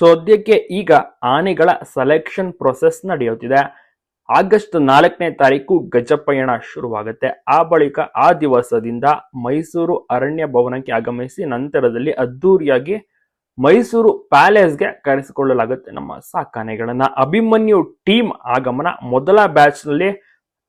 ಸದ್ಯಕ್ಕೆ ಈಗ ಆನೆಗಳ ಸೆಲೆಕ್ಷನ್ ಪ್ರೊಸೆಸ್ ನಡೆಯುತ್ತಿದೆ. ಆಗಸ್ಟ್ ನಾಲ್ಕನೇ ತಾರೀಕು ಗಜಪಯಣ ಶುರುವಾಗುತ್ತೆ. ಆ ಬಳಿಕ ಆ ದಿವಸದಿಂದ ಮೈಸೂರು ಅರಣ್ಯ ಭವನಕ್ಕೆ ಆಗಮಿಸಿ ನಂತರದಲ್ಲಿ ಅದ್ದೂರಿಯಾಗಿ ಮೈಸೂರು ಪ್ಯಾಲೇಸ್ಗೆ ಕರೆಸಿಕೊಳ್ಳಲಾಗುತ್ತೆ ನಮ್ಮ ಸಾಕಾನೆಗಳನ್ನ ಅಭಿಮನ್ಯು ಟೀಮ್ ಆಗಮನ. ಮೊದಲ ಬ್ಯಾಚ್ನಲ್ಲಿ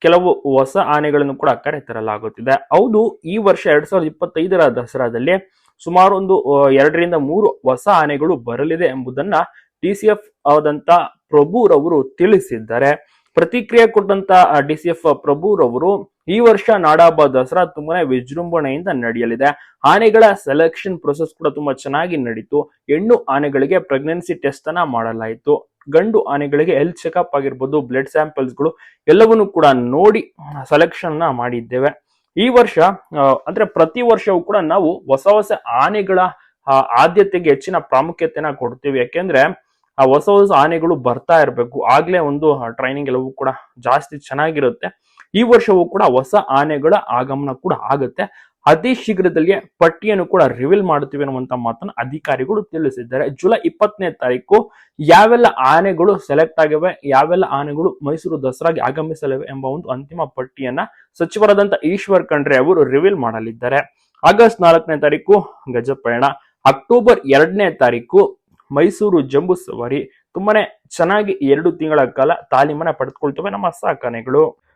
ಕೆಲವು ಹೊಸ ಆನೆಗಳನ್ನು ಕೂಡ ಕರೆತರಲಾಗುತ್ತಿದೆ. ಹೌದು, ಈ ವರ್ಷ ಎರಡ್ ಸಾವಿರದ ಇಪ್ಪತ್ತೈದರ ದಸರಾದಲ್ಲಿ ಸುಮಾರು ಒಂದು ಎರಡರಿಂದ ಮೂರು ಹೊಸ ಆನೆಗಳು ಬರಲಿದೆ ಎಂಬುದನ್ನ ಡಿ ಸಿ ಎಫ್ ಆದಂತ ಪ್ರಭುರವರು ತಿಳಿಸಿದ್ದಾರೆ. ಪ್ರತಿಕ್ರಿಯೆ ಕೊಟ್ಟಂತ ಡಿ ಸಿ ಎಫ್ ಪ್ರಭುರವರು ಈ ವರ್ಷ ನಾಡಹಬ್ಬ ದಸರಾ ತುಂಬಾನೇ ವಿಜೃಂಭಣೆಯಿಂದ ನಡೆಯಲಿದೆ. ಆನೆಗಳ ಸೆಲೆಕ್ಷನ್ ಪ್ರೊಸೆಸ್ ಕೂಡ ತುಂಬಾ ಚೆನ್ನಾಗಿ ನಡೀತು. ಹೆಣ್ಣು ಆನೆಗಳಿಗೆ ಪ್ರೆಗ್ನೆನ್ಸಿ ಟೆಸ್ಟ್ ಅನ್ನ ಮಾಡಲಾಯಿತು. ಗಂಡು ಆನೆಗಳಿಗೆ ಹೆಲ್ತ್ ಚೆಕಪ್ ಆಗಿರ್ಬೋದು ಬ್ಲಡ್ ಸ್ಯಾಂಪಲ್ಸ್ಗಳು ಎಲ್ಲವನ್ನು ಕೂಡ ನೋಡಿ ಸೆಲೆಕ್ಷನ್ ಮಾಡಿದ್ದೇವೆ. ಈ ವರ್ಷ ಅಂದ್ರೆ ಪ್ರತಿ ವರ್ಷವೂ ಕೂಡ ನಾವು ಹೊಸ ಹೊಸ ಆನೆಗಳ ಆದ್ಯತೆಗೆ ಹೆಚ್ಚಿನ ಪ್ರಾಮುಖ್ಯತೆನ ಕೊಡ್ತೀವಿ. ಯಾಕೆಂದ್ರೆ, ಆ, ಹೊಸ ಹೊಸ ಆನೆಗಳು ಬರ್ತಾ ಇರಬೇಕು. ಆಗ್ಲೇ ಒಂದು ಟ್ರೈನಿಂಗ್ ಎಲ್ಲವೂ ಕೂಡ ಜಾಸ್ತಿ ಚೆನ್ನಾಗಿರುತ್ತೆ. ಈ ವರ್ಷವೂ ಕೂಡ ಹೊಸ ಆನೆಗಳ ಆಗಮನ ಕೂಡ ಆಗುತ್ತೆ. ಅತಿ ಶೀಘ್ರದಲ್ಲಿಯೇ ಪಟ್ಟಿಯನ್ನು ಕೂಡ ರಿವೀಲ್ ಮಾಡುತ್ತೀವಿ ಅನ್ನುವಂತ ಮಾತನ್ನು ಅಧಿಕಾರಿಗಳು ತಿಳಿಸಿದ್ದಾರೆ. ಜುಲೈ ಇಪ್ಪತ್ತನೇ ತಾರೀಕು ಯಾವೆಲ್ಲ ಆನೆಗಳು ಸೆಲೆಕ್ಟ್ ಆಗಿವೆ, ಯಾವೆಲ್ಲ ಆನೆಗಳು ಮೈಸೂರು ದಸರಾಗೆ ಆಗಮಿಸಲಿವೆ ಎಂಬ ಒಂದು ಅಂತಿಮ ಪಟ್ಟಿಯನ್ನ ಸಚಿವರಾದಂತ ಈಶ್ವರ್ ಖಂಡ್ರೆ ಅವರು ರಿವೀಲ್ ಮಾಡಲಿದ್ದಾರೆ. ಆಗಸ್ಟ್ ನಾಲ್ಕನೇ ತಾರೀಕು ಗಜಪಯಣ. ಅಕ್ಟೋಬರ್ ಎರಡನೇ ತಾರೀಕು ಮೈಸೂರು ಜಂಬೂ ಸವಾರಿ ತುಂಬಾನೇ ಚೆನ್ನಾಗಿ ಎರಡು ತಿಂಗಳ ಕಾಲ ತಾಲೀಮನ್ನ ಪಡೆದುಕೊಳ್ತವೆ ನಮ್ಮ ಸಾಕಾನೆಗಳು